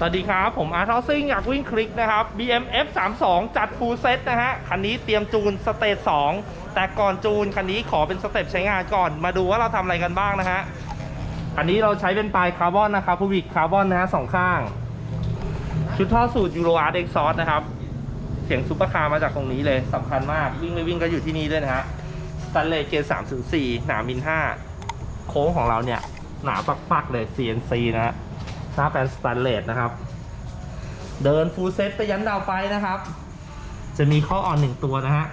สวัสดีครับ ผมอาร์ทอซิงอยากวิ่งคลิกนะครับ BM F32 จัดฟูลเซตนะฮะ คันนี้เตรียมจูนสเตจ2แต่ก่อนจูน คันนี้ขอเป็นสเต็ปใช้งานก่อน มาดูว่าเราทำอะไรกันบ้างนะฮะคันนี้เราใช้เป็นปลายคาร์บอนนะครับพูวิกคาร์บอนนะฮะสองข้าง ชุดท่อสูตรยูโรอาร์เด็กซอสนะครับ เสียงซูเปอร์คาร์มาจากตรงนี้เลยสำคัญมาก วิ่งไม่วิ่งก็อยู่ที่นี่ด้วยนะฮะสแตนเลสเกรด304หนามิล5โค้งของเราเนี่ยหนาปักๆเลย CNC นะฮะ หน้าแปนสแตนเลสนะครับ เดินฟูลเซตไปยันดาวไฟนะครับ จะมีข้ออ่อนหนึ่งตัวนะฮะ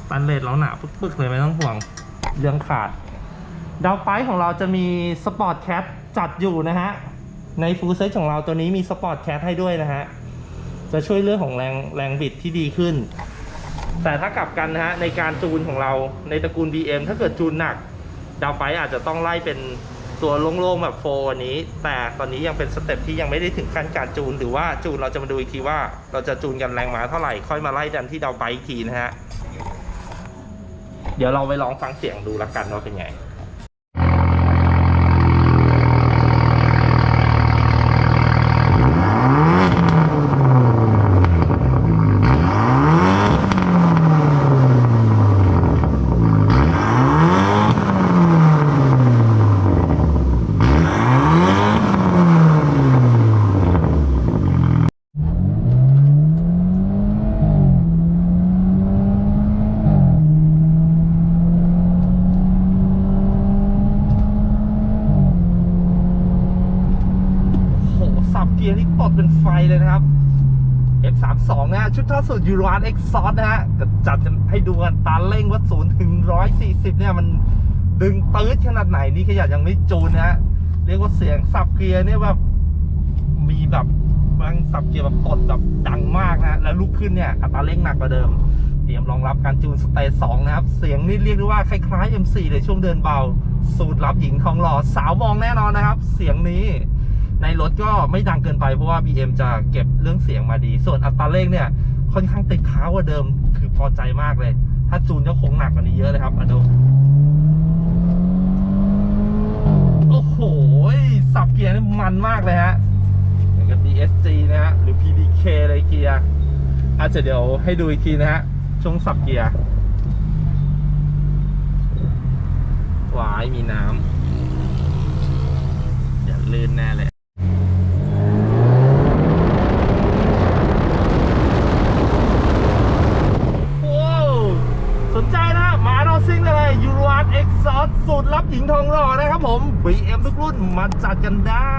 สแตนเลสเราหนาปึกๆเลยไม่ต้องห่วงเรื่องขาด ดาวไฟของเราจะมีสปอร์ตแคทจัดอยู่นะฮะ ในฟูลเซตของเราตัวนี้มีสปอร์ตแคทให้ด้วยนะฮะ จะช่วยเรื่องของแรงแรงบิดที่ดีขึ้น แต่ถ้ากลับกันนะฮะในการจูนของเราในตระกูล BM ถ้าเกิดจูนหนัก ดาวไฟอาจจะต้องไล่เป็น ตัวโล่งๆแบบโฟอันนี้ แต่ตอนนี้ยังเป็นสเต็ปที่ยังไม่ได้ถึงขั้นการจูน หรือว่าจูนเราจะมาดูอีกทีว่า เราจะจูนกันแรงม้าเท่าไหร่ค่อยมาไล่ดันที่ดาวไปอีกทีนะฮะ เดี๋ยวเราไปลองฟังเสียงดูละกันว่าเป็นไง โหสับ เกียร์นี่ตดเป็นไฟเลยนะครับ F32 นะฮะชุดท่อสูตรยูราร์เอ็กซอสนะฮะก็จัดให้ดูกันตาเร่งว่าศูนย์ถึงร้อยสี่สิบเนี่ยมันดึงปื๊ดขนาดไหนนี่ขยันยังไม่จูนนะฮะเรียกว่าเสียงสับเกียร์เนี่ยแบบมีแบบบางสับเกียร์แบบตดแบบดังมากนะฮะแล้วลุกขึ้นเนี่ยอัตราเร่งหนักกว่าเดิม เตรียมรองรับการจูนสเตจสองนะครับ เสียงนี่เรียกได้ว่าคล้ายๆ M4 ในช่วงเดินเบา สูตรลับหญิงทองหล่อสาวมองแน่นอนนะครับ เสียงนี้ ในรถก็ไม่ดังเกินไปเพราะว่า BM จะเก็บเรื่องเสียงมาดี ส่วนอัตราเร่งเนี่ย ค่อนข้างติดเท้ากว่าเดิมคือพอใจมากเลย ถ้าจูนก็คงหนักกว่านี้เยอะเลยครับมาดูโอ้โห สับเกียร์นี่มันมากเลยฮะเหมือนกับ DSG นะฮะ หรือ PDK เลยเกียร์อาจจะเดี๋ยวให้ดูอีกทีนะฮะ ช่วงสับเกียร์หวายมีน้ำอย่าลื่นแน่เลย ว้าวสนใจนะมาเราซิ่งเลยยูร a ูตรลับหญิงทองหล่อนะครับผม BM ทุกรุ่นมาจัดกันได้